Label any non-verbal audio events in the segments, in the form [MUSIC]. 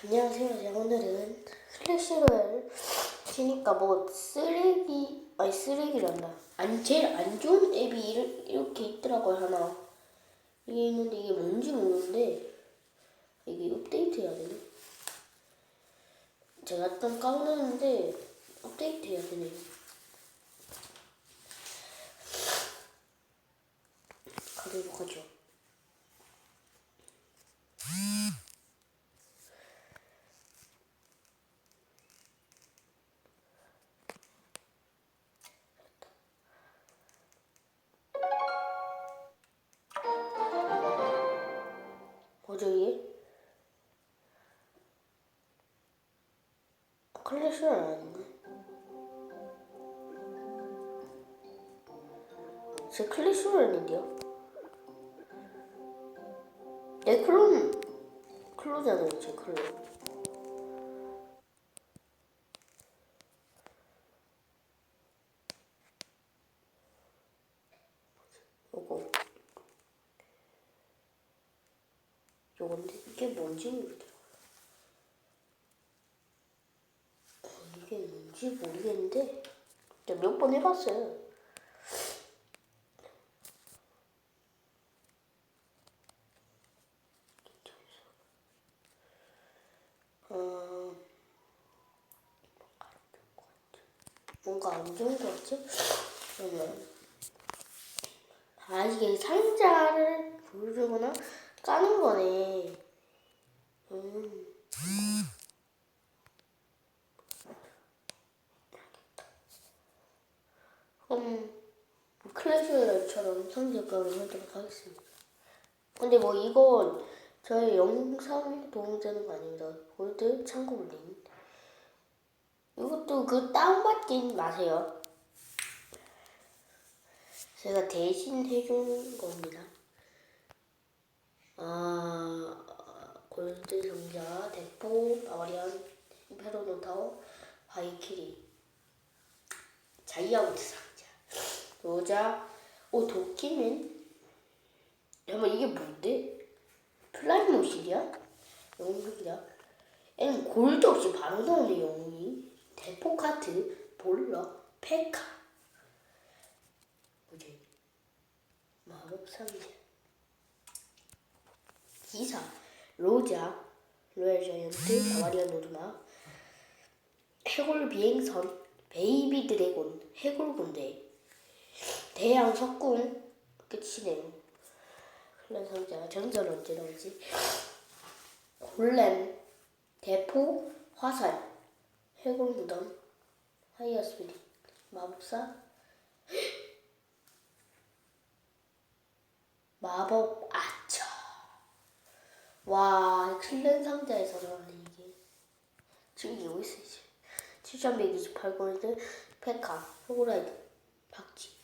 안녕하세요. 제가 오늘은 클래식을 치니까 뭐 쓰레기 아니 쓰레기란다. 아니 제일 안 좋은 앱이 이렇게 있더라고요 하나. 이게 있는데 이게 뭔지 모르는데 이게 업데이트 해야 되네. 제가 좀 까먹었는데 업데이트 해야 되네. 가도록 하죠. 이게? 클래시는 아닌데? 제 클래시는 아닌데요? 내 클로는 클로잖아요 제 클로 요거 요건데 이게 뭔지 모르겠더라고요 어, 이게 뭔지 모르겠는데 몇 번 해봤어요 어, 뭔가 안 좋은 것 같죠? 그러면 아 이게 상자를 부르거나 까는 거네. 음. 그럼 상자감을 하도록 하겠습니다. 근데 뭐 이건 저의 영상 도움되는 거 아닙니다. 골드 올림. 이것도 그 다운받진 마세요. 제가 대신 해준 겁니다. 아, 골드 상자, 대포, 바바리안, 페로노타워, 바이키리, 자이아우트 상자, 로자, 오 도끼맨. 잠깐만 이게 뭔데? 플라이 모실이야? 영웅이야? 얘는 골드 없이 바로 나오네 영웅이. 대포 카트, 볼러, 페카. 뭐지? 마법 상자. 기사, 로자, 로얄 자이언트, 바바리안 노드마, 해골 비행선, 베이비 드래곤, 해골 군대, 대양 석궁, 끝이네요. 클랜 상자, 전설 언제 나오지? 골렘, 대포, 화살, 해골 무덤, 하이어 스피릿, 마법사, [GASPS] 마법 아처. 와, 클랜 상자에서 나오네, 이게. 지금 이거 있어, 이제. 7128골드, 페카, 호라이드, 박쥐,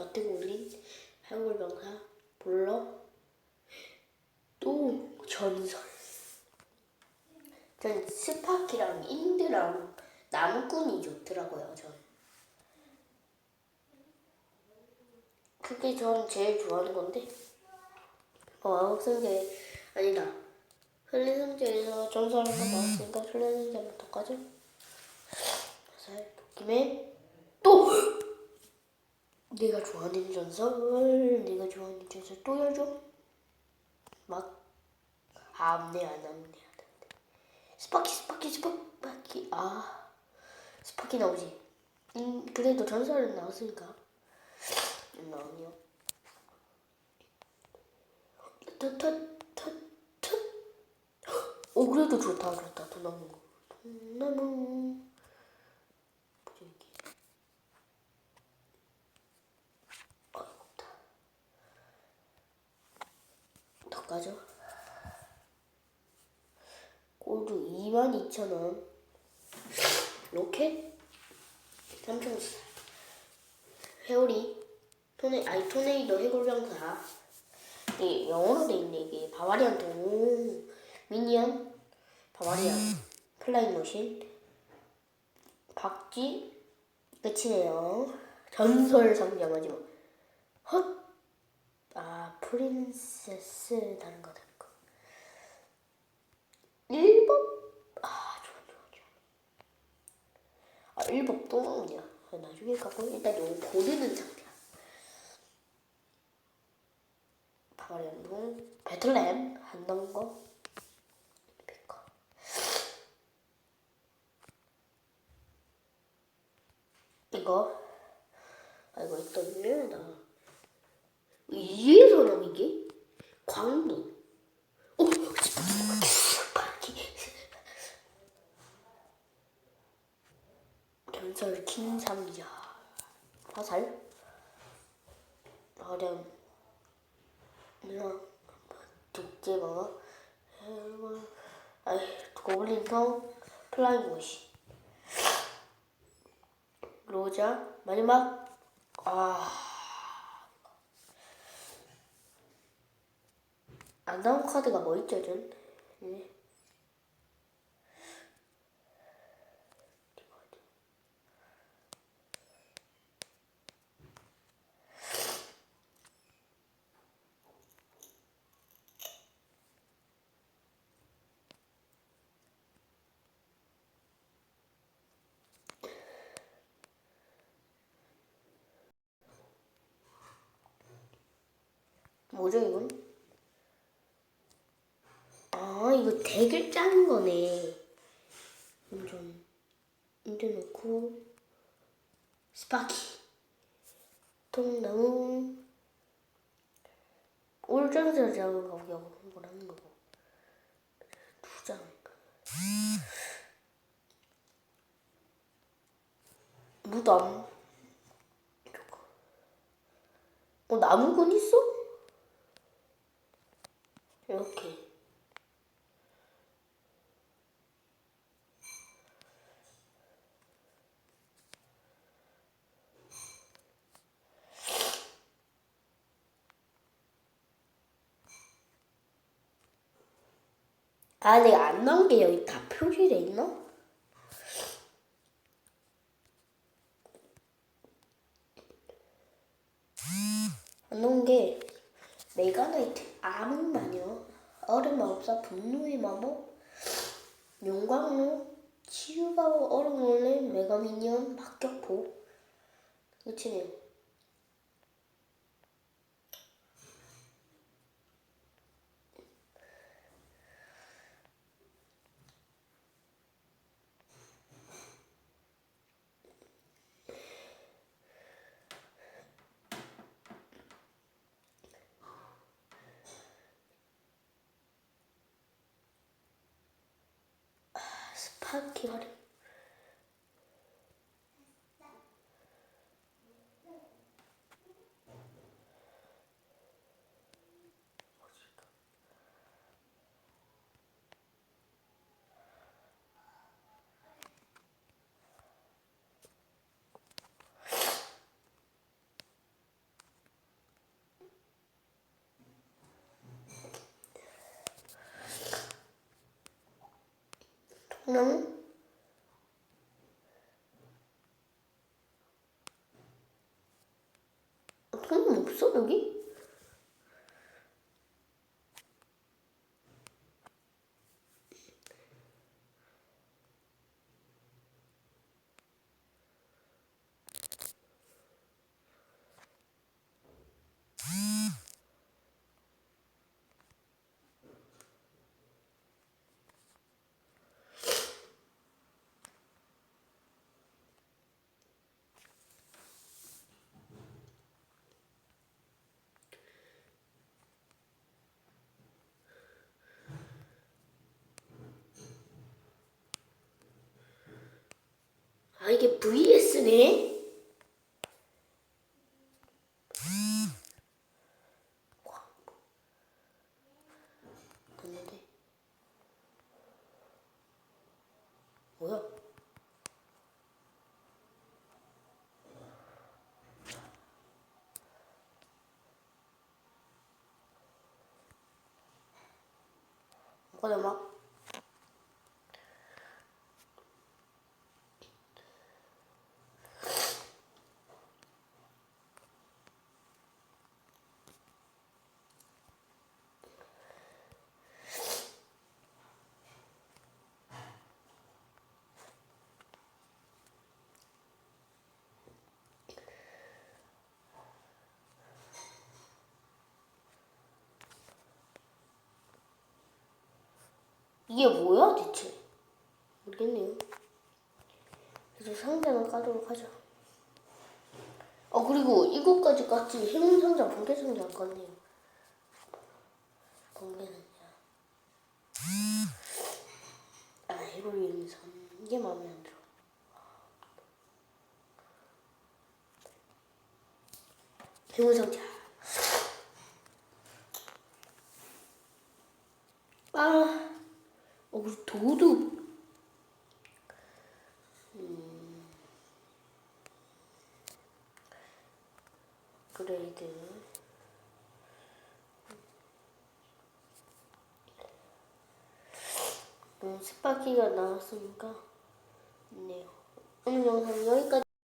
너트골린, 해골병사, 볼러, 또 전설. 전 스파키랑 인드랑 나무꾼이 좋더라고요, 전. 그게 전 제일 좋아하는 건데. 어, 마법상자에, 아니다. 흘리상자에서 전설 한번 나왔으니까 흘리상자부터 까죠. 화살, 도끼맨, 또! 내가 좋아하는 전설, 내가 좋아하는 전설 또 열죠? 막, 아, 안돼, 안 안돼, 안 돼. 스파키, 스파키, 스파키, 아, 스파키 나오지. 음, 그래도 전설은 나왔으니까. 안 나오네요. 터터터터. 오, 그래도 좋다, 좋다. 도나무. 도나무. 뭐지, 이게? 어이구, 없다. 더 까죠? 골드 22,000원. 로켓? 3,000원. 회오리. 토네 아니 토네이도 해골병사. 이 영어로 돼 있네 이게. 바바리안 동. 미니언. 바바리안. 플라잉 머신. 박쥐. 끝이네요. 전설 상자 마지막. 헛아 프린세스 다른 거다 1번? 아, 좋아, 좋아, 좋아. 아, 1번 또 나오냐. 나중에 가고 일단 요거 고르는 상태야. 바바리안동, 베틀렘, 한남거, 베커. 이거 알고 있던 일이나 이에서 나온 게 광부 전설 킹삼자 화살 어렴 누나 독재방어 고블린성 플라잉 모시 로자 마지막? 아. 안 나온 카드가 뭐 있죠, 전? 네. 뭐죠, 이건? 아, 이거 덱을 짜는 거네. 완전. 이제 놓고, 스파키. 통나무. 올전설 작은 가격 뭐라는 거고. 두 장. 무덤. 어, 나무군 있어? 이렇게. 아, 내가 안 나온 게 여기 다 표시돼 있나? 안 나온 게 메가나이트 암흑마녀 얼음마법사 분노의 마법? 용광로? 치유가 얼음원래? 메가미니언 박격포? 끝이네요 활 용 통나무 통나무 없어 여기? 아 이게 VS네? 뭐야? 뭐가 막 이게 뭐야 대체? 모르겠네요. 그래서 상자는 까도록 하자. 어 그리고 이것까지 깠지 행운 상자, 번개 상자 안 깠네요. 번개 상자. 아 해골 선 이게 마음에 안 들어. 행운 상자. 아, 어 그리고 도둑. 그레이드. 음, 스파키가 나왔으니까. 좋네요 오늘 영상 여기까지